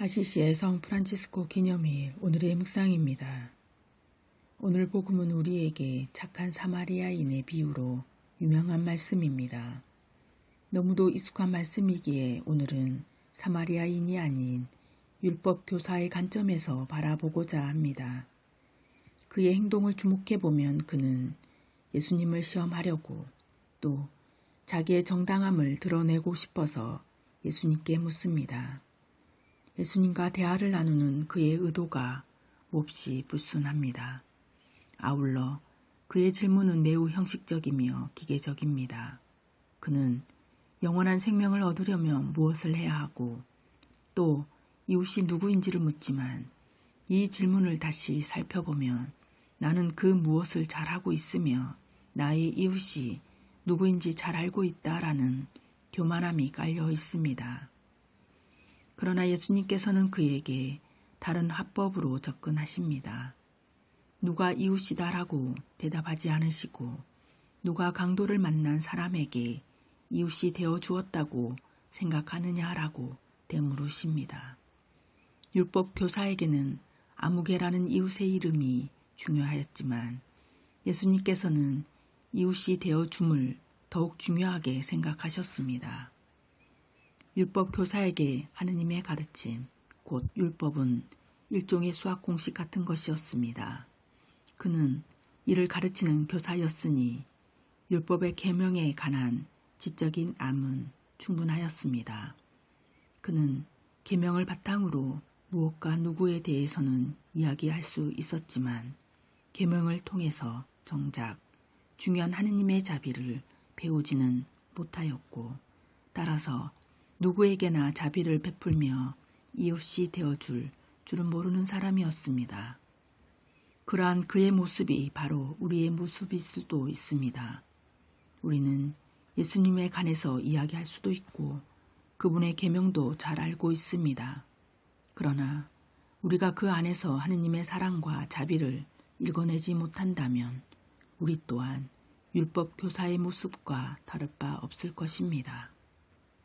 하시시의 성 프란치스코 기념일 오늘의 묵상입니다. 오늘 복음은 우리에게 착한 사마리아인의 비유로 유명한 말씀입니다. 너무도 익숙한 말씀이기에 오늘은 사마리아인이 아닌 율법 교사의 관점에서 바라보고자 합니다. 그의 행동을 주목해 보면 그는 예수님을 시험하려고 또 자기의 정당함을 드러내고 싶어서 예수님께 묻습니다. 예수님과 대화를 나누는 그의 의도가 몹시 불순합니다. 아울러 그의 질문은 매우 형식적이며 기계적입니다. 그는 영원한 생명을 얻으려면 무엇을 해야 하고 또 이웃이 누구인지를 묻지만 이 질문을 다시 살펴보면 나는 그 무엇을 잘하고 있으며 나의 이웃이 누구인지 잘 알고 있다라는 교만함이 깔려 있습니다. 그러나 예수님께서는 그에게 다른 화법으로 접근하십니다. 누가 이웃이다라고 대답하지 않으시고 누가 강도를 만난 사람에게 이웃이 되어 주었다고 생각하느냐라고 되물으십니다. 율법 교사에게는 아무개라는 이웃의 이름이 중요하였지만 예수님께서는 이웃이 되어 줌을 더욱 중요하게 생각하셨습니다. 율법 교사에게 하느님의 가르침, 곧 율법은 일종의 수학 공식 같은 것이었습니다. 그는 이를 가르치는 교사였으니 율법의 계명에 관한 지적인 암은 충분하였습니다. 그는 계명을 바탕으로 무엇과 누구에 대해서는 이야기할 수 있었지만 계명을 통해서 정작 중요한 하느님의 자비를 배우지는 못하였고 따라서 누구에게나 자비를 베풀며 이웃이 되어줄 줄은 모르는 사람이었습니다. 그러한 그의 모습이 바로 우리의 모습일 수도 있습니다. 우리는 예수님에 관해서 이야기할 수도 있고 그분의 계명도 잘 알고 있습니다. 그러나 우리가 그 안에서 하느님의 사랑과 자비를 읽어내지 못한다면 우리 또한 율법 교사의 모습과 다를 바 없을 것입니다.